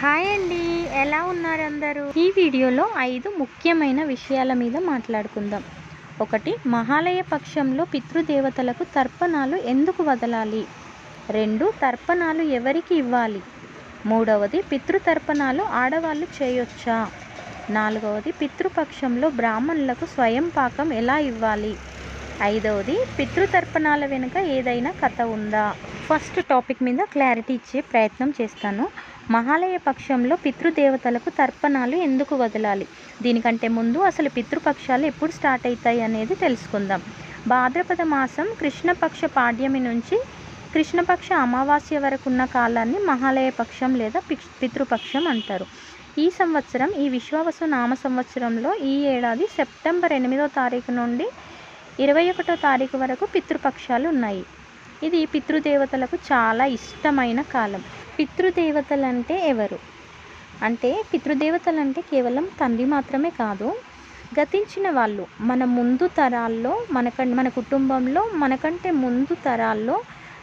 Hi అండి. ఎలా ఉన్నారు అందరూ? ఈ వీడియోలో ఐదు ముఖ్యమైన విషయాల మీద మాట్లాడుకుందాం. ఒకటి మహాలయ పక్షంలో పితృదేవతలకు తర్పణాలు ఎందుకు వదలాలి? రెండు తర్పణాలు ఎవరికి ఇవ్వాలి? మూడవది పితృతర్పణాలు ఆడవాళ్ళు చేయొచ్చా? నాలుగవది పితృపక్షంలో బ్రాహ్మణులకు స్వయం పాకం ఎలా ఇవ్వాలి? ఐదవది పితృతర్పణాల వెనుక ఏదైనా కథ ఉందా? ఫస్ట్ టాపిక్ మీద క్లారిటీ ఇచ్చే ప్రయత్నం చేస్తాను. మహాలయ పక్షంలో పితృదేవతలకు తర్పణాలు ఎందుకు వదలాలి? దీనికంటే ముందు అసలు పితృపక్షాలు ఎప్పుడు స్టార్ట్ అవుతాయి అనేది తెలుసుకుందాం. భాద్రపద మాసం కృష్ణపక్ష పాడ్యమి నుంచి కృష్ణపక్ష అమావాస్య వరకు ఉన్న కాలాన్ని మహాలయ పక్షం లేదా పిక్- పితృపక్షం అంటారు. ఈ సంవత్సరం ఈ విశ్వావసు నామ సంవత్సరంలో ఈ ఏడాది సెప్టెంబర్ ఎనిమిదో తారీఖు నుండి ఇరవై ఒకటో తారీఖు వరకు పితృపక్షాలు ఉన్నాయి. ఇది పితృదేవతలకు చాలా ఇష్టమైన కాలం. పితృదేవతలు అంటే ఎవరు? అంటే పితృదేవతలు అంటే కేవలం తండ్రి మాత్రమే కాదు గతించిన వాళ్ళు. మన ముందు తరాల్లో మనక మన కుటుంబంలో మనకంటే ముందు తరాల్లో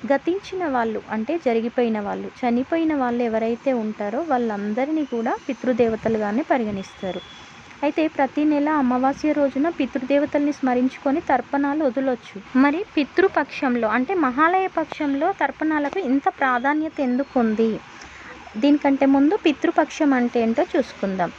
గతించిన వాళ్ళు అంటే జరిగిపోయిన వాళ్ళు. చనిపోయిన వాళ్ళు ఎవరైతే ఉంటారో వాళ్ళందరినీ కూడా పితృదేవతలుగానే పరిగణిస్తారు. అయితే ప్రతి నెల అమావాస్య రోజున పితృదేవతల్ని స్మరించుకొని తర్పణాలు వదలొచ్చు. మరి పితృపక్షంలో అంటే మహాలయ పక్షంలో తర్పణాలకు ఇంత ప్రాధాన్యత ఎందుకు ఉంది దీనికంటే ముందు పితృపక్షం అంటే ఏంటో చూసుకుందాం.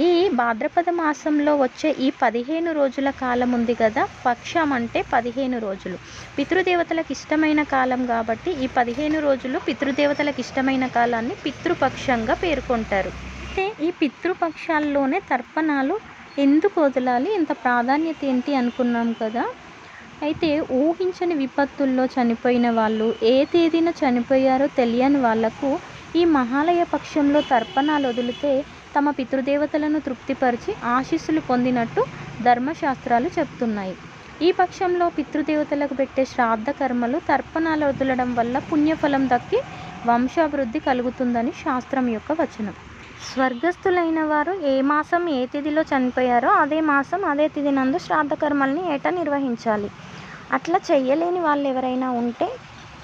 ఈ భాద్రపద మాసంలో వచ్చే ఈ పదిహేను రోజుల కాలం ఉంది కదా? పక్షం అంటే పదిహేను రోజులు. పితృదేవతలకు ఇష్టమైన కాలం కాబట్టి ఈ పదిహేను రోజులు పితృదేవతలకు ఇష్టమైన కాలాన్ని పితృపక్షంగా పేర్కొంటారు. అయితే ఈ పితృపక్షాల్లోనే తర్పణాలు ఎందుకు వదలాలి? ఇంత ప్రాధాన్యత ఏంటి అనుకున్నాం కదా. అయితే ఊహించని విపత్తుల్లో చనిపోయిన వాళ్ళు ఏ తేదీన చనిపోయారో తెలియని వాళ్ళకు ఈ మహాలయ పక్షంలో తర్పణాలు వదిలితే తమ పితృదేవతలను తృప్తిపరిచి ఆశీస్సులు పొందినట్టు ధర్మశాస్త్రాలు చెప్తున్నాయి. ఈ పక్షంలో పితృదేవతలకు పెట్టే శ్రాద్ధ కర్మలు తర్పణాలు వదలడం వల్ల పుణ్యఫలం దక్కి వంశాభివృద్ధి కలుగుతుందని శాస్త్రం యొక్క వచనం. స్వర్గస్థులైన వారు ఏ మాసం ఏ తిథిలో చనిపోయారో అదే మాసం అదే తిథి నందు శ్రాద్ధ కర్మల్ని ఏటా నిర్వహించాలి. అట్లా చెయ్యలేని వాళ్ళు ఎవరైనా ఉంటే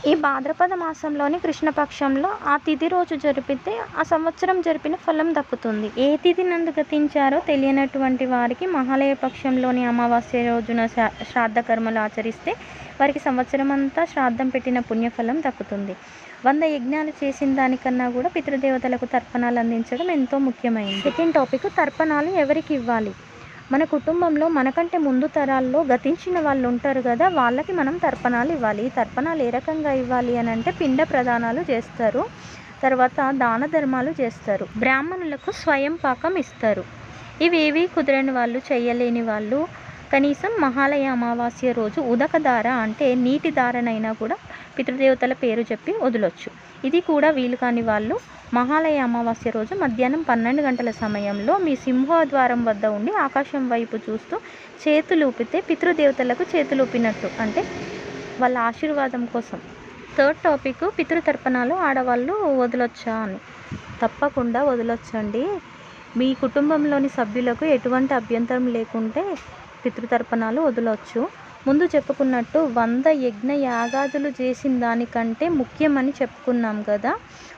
ఈ భాద్రపద మాసంలోని కృష్ణపక్షంలో ఆ తిథి రోజు జరిపితే ఆ సంవత్సరం జరిపిన ఫలం దక్కుతుంది. ఏ తిథి నందు గతించారో తెలియనటువంటి వారికి మహాలయ పక్షంలోని అమావాస్య రోజున శ్రా- శ్రాద్ధ కర్మలు ఆచరిస్తే వారికి సంవత్సరం అంతా శ్రాద్ధం పెట్టిన పుణ్యఫలం దక్కుతుంది. వంద యజ్ఞాలు చేసిన దానికన్నా కూడా పితృదేవతలకు తర్పణాలు అందించడం ఎంతో ముఖ్యమైనది సెకండ్ టాపిక్ తర్పణాలు ఎవరికి ఇవ్వాలి? మన కుటుంబంలో మనకంటే ముందు తరాల్లో గతించిన వాళ్ళు ఉంటారు కదా వాళ్ళకి మనం తర్పణాలు ఇవ్వాలి. ఈ తర్పణాలు ఏ రకంగా ఇవ్వాలి అని అంటే పిండ ప్రదానాలు చేస్తారు తర్వాత దాన ధర్మాలు చేస్తారు బ్రాహ్మణులకు స్వయం పాకం ఇస్తారు. ఇవేవి కుదరని వాళ్ళు చేయలేని వాళ్ళు కనీసం మహాలయ అమావాస్య రోజు ఉదక దార అంటే నీటి దారనైనా కూడా పితృదేవతల పేరు చెప్పి వదలొచ్చు. ఇది కూడా వీలు కాని వాళ్ళు మహాలయ అమావాస్య రోజు మధ్యాహ్నం పన్నెండు గంటల సమయంలో మీ సింహద్వారం వద్ద ఉండి ఆకాశం వైపు చూస్తూ చేతులు ఊపితే పితృదేవతలకు చేతులు ఊపినట్టు. అంటే వాళ్ళ ఆశీర్వాదం కోసం. థర్డ్ టాపిక్ పితృతర్పణాలు ఆడవాళ్ళు వదలొచ్చా అని. తప్పకుండా వదలొచ్చండి. మీ కుటుంబంలోని సభ్యులకు ఎటువంటి అభ్యంతరం లేకుంటే పితృతర్పణాలు వదలొచ్చు. ముందు చెప్పుకున్నట్టు వంద యజ్ఞ యాగాదులు చేసిన దానికంటే ముఖ్యమని చెప్పుకున్నాం కదా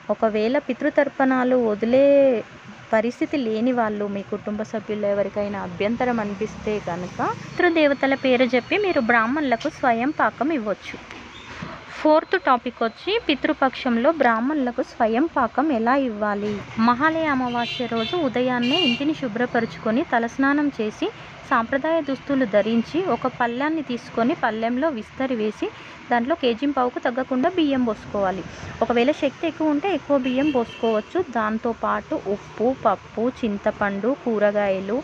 ఒకవేళ పితృతర్పణాలు వదిలే పరిస్థితి లేని వాళ్ళు మీ కుటుంబ సభ్యుల్లో ఎవరికైనా అభ్యంతరం అనిపిస్తే కనుక పితృదేవతల పేరు చెప్పి మీరు బ్రాహ్మణులకు స్వయం పాకం ఇవ్వచ్చు. ఫోర్త్ టాపిక్ వచ్చి పితృపక్షంలో బ్రాహ్మణులకు స్వయం పాకం ఎలా ఇవ్వాలి? మహాలయ అమావాస్య రోజు ఉదయాన్నే ఇంటిని శుభ్రపరుచుకొని తలస్నానం చేసి సాంప్రదాయ దుస్తులు ధరించి ఒక పళ్ళాన్ని తీసుకొని పళ్ళెంలో విస్తరి వేసి దాంట్లో కేజీ పావుకు తగ్గకుండా బియ్యం పోసుకోవాలి. ఒకవేళ శక్తి ఎక్కువ ఉంటే ఎక్కువ బియ్యం పోసుకోవచ్చు. దాంతోపాటు ఉప్పు పప్పు చింతపండు కూరగాయలు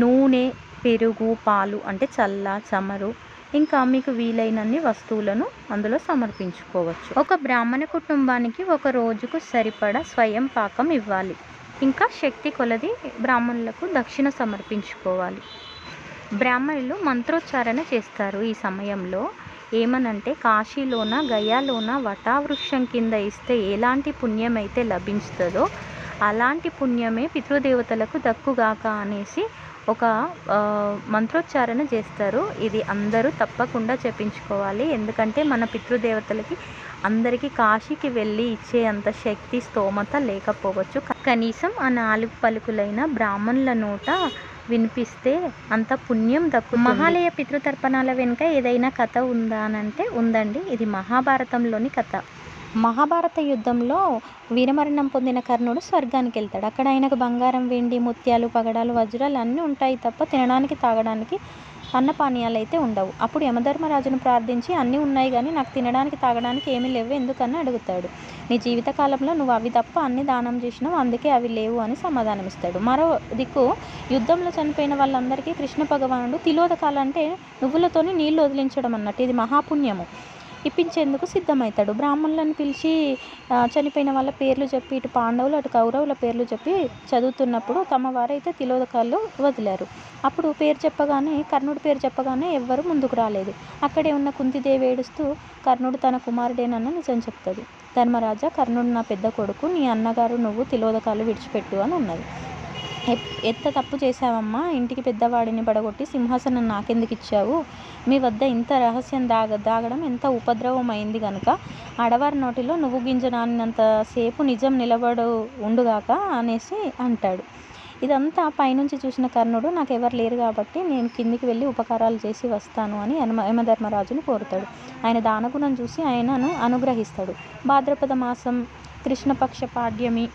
నూనె పెరుగు పాలు అంటే చల్ల చమరు ఇంకా మీకు వీలైనన్ని వస్తువులను అందులో సమర్పించుకోవచ్చు. ఒక బ్రాహ్మణ కుటుంబానికి ఒక రోజుకు సరిపడా స్వయం పాకం ఇవ్వాలి. ఇంకా శక్తి కొలది బ్రాహ్మణులకు దక్షిణ సమర్పించుకోవాలి. బ్రాహ్మణులు మంత్రోచ్చారణ చేస్తారు. ఈ సమయంలో ఏమనంటే కాశీలోన గయాలోన వటావృక్షం కింద ఇస్తే ఎలాంటి పుణ్యం అయితే లభించుతుందో అలాంటి పుణ్యమే పితృదేవతలకు దక్కుగాక అనేసి ఒక మంత్రోచ్చారణ చేస్తారు. ఇది అందరూ తప్పకుండా చెప్పించుకోవాలి. ఎందుకంటే మన పితృదేవతలకి అందరికీ కాశీకి వెళ్ళి ఇచ్చే అంత శక్తి స్తోమత లేకపోవచ్చు. కనీసం ఆ నాలుగు పలుకులైన బ్రాహ్మణుల నోట వినిపిస్తే అంత పుణ్యం దక్కు మహాలయ పితృతర్పణాల వెనుక ఏదైనా కథ ఉందా అనంటే ఉందండి. ఇది మహాభారతంలోని కథ. మహాభారత యుద్ధంలో వీరమరణం పొందిన కర్ణుడు స్వర్గానికి వెళ్తాడు అక్కడ ఆయనకు బంగారం వెండి ముత్యాలు పగడాలు వజ్రాలు అన్నీ ఉంటాయి తప్ప తినడానికి తాగడానికి అన్నపానీయాలు అయితే ఉండవు. అప్పుడు యమధర్మరాజును ప్రార్థించి అన్నీ ఉన్నాయి కానీ నాకు తినడానికి తాగడానికి ఏమీ లేవు ఎందుకని అడుగుతాడు. నీ జీవితకాలంలో నువ్వు అవి తప్ప అన్ని దానం చేసినావు అందుకే అవి లేవు అని సమాధానం ఇస్తాడు మరో దిక్కు యుద్ధంలో చనిపోయిన వాళ్ళందరికీ కృష్ణ భగవానుడు తిలోదకాలంటే నువ్వులతోని నీళ్ళు వదిలించడం అన్నట్టు ఇది మహాపుణ్యము. ఇప్పించేందుకు సిద్ధమవుతాడు బ్రాహ్మణులను పిలిచి చనిపోయిన వాళ్ళ పేర్లు చెప్పి ఇటు పాండవులు అటు కౌరవుల పేర్లు చెప్పి చదువుతున్నప్పుడు తమ వారైతే తిలోదకాలు వదిలారు. అప్పుడు పేరు చెప్పగానే కర్ణుడి పేరు చెప్పగానే ఎవ్వరూ ముందుకు రాలేదు. అక్కడే ఉన్న కుంతిదేవి ఏడుస్తూ కర్ణుడు తన కుమారుడేనన్న నిజం చెప్తుంది. ధర్మరాజా కర్ణుడు నా పెద్ద కొడుకు నీ అన్నగారు నువ్వు తిలోదకాలు విడిచిపెట్టు అని ఉన్నది ఎంత తప్పు చేశావమ్మా? ఇంటికి పెద్దవాడిని పడగొట్టి సింహాసనం నాకెందుకు ఇచ్చావు మీ వద్ద ఇంత రహస్యం దాగ దాగడం ఎంత ఉపద్రవం అయింది కనుక ఆడవారి నోటిలో నువ్వు గింజ సేపు నిజం నిలబడు ఉండుగాక అనేసి అంటాడు. ఇదంతా పైనుంచి చూసిన కర్ణుడు నాకు ఎవరు లేరు కాబట్టి నేను కిందికి వెళ్ళి ఉపకారాలు చేసి వస్తాను అని యమ యమధర్మరాజును కోరుతాడు. ఆయన దానగుణం చూసి ఆయనను అనుగ్రహిస్తాడు. భాద్రపద మాసం కృష్ణపక్ష పాడ్యమి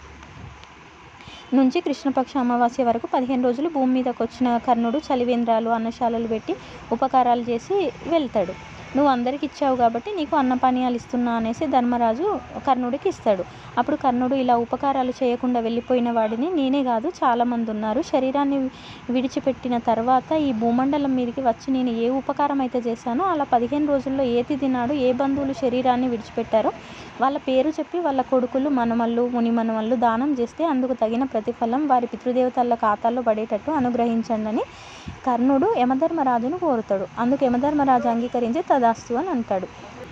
నుంచి కృష్ణపక్ష అమావాస్య వరకు పదిహేను రోజులు భూమి మీదకి వచ్చిన కర్ణుడు చలివేంద్రాలు అన్నశాలలు పెట్టి ఉపకారాలు చేసి వెళ్తాడు. నువ్వు అందరికి ఇచ్చావు కాబట్టి నీకు అన్నపానీయాలు ఇస్తున్నా అనేసి ధర్మరాజు కర్ణుడికి ఇస్తాడు. అప్పుడు కర్ణుడు ఇలా ఉపకారాలు చేయకుండా వెళ్ళిపోయిన వాడిని నేనే కాదు చాలామంది ఉన్నారు. శరీరాన్ని విడిచిపెట్టిన తర్వాత ఈ భూమండలం మీదకి వచ్చి నేను ఏ ఉపకారం అయితే చేశానో అలా పదిహేను రోజుల్లో ఏ తిథి నాడు ఏ బంధువులు శరీరాన్ని విడిచిపెట్టారో వాళ్ళ పేరు చెప్పి వాళ్ళ కొడుకులు మనమళ్ళు ముని మనమళ్ళు దానం చేస్తే అందుకు తగిన ప్రతిఫలం వారి పితృదేవతల ఖాతాల్లో పడేటట్టు అనుగ్రహించండి అని కర్ణుడు యమధర్మరాజును కోరుతాడు. అందుకు యమధర్మరాజు అంగీకరించి తద తదాస్తు అని అంటాడు.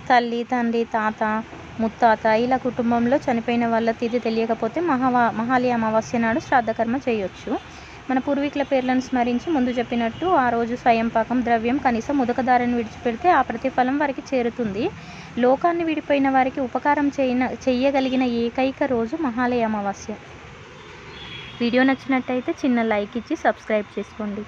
తల్లి తండ్రి తాత ముత్తాత ఇలా కుటుంబంలో చనిపోయిన వాళ్ళ తిథి తెలియకపోతే మహావా మహాలయ అమావాస్య నాడు శ్రాద్ధకర్మ చేయొచ్చు. మన పూర్వీకుల పేర్లను స్మరించి ముందు చెప్పినట్టు ఆ రోజు స్వయం పాకం ద్రవ్యం కనీసం ఉదకదారిని విడిచిపెడితే ఆ ప్రతిఫలం వారికి చేరుతుంది. లోకాన్ని విడిపోయిన వారికి ఉపకారం చేయన చెయ్యగలిగిన ఏకైక రోజు మహాలయ అమావాస్య. వీడియో నచ్చినట్టయితే చిన్న లైక్ ఇచ్చి సబ్స్క్రైబ్ చేసుకోండి.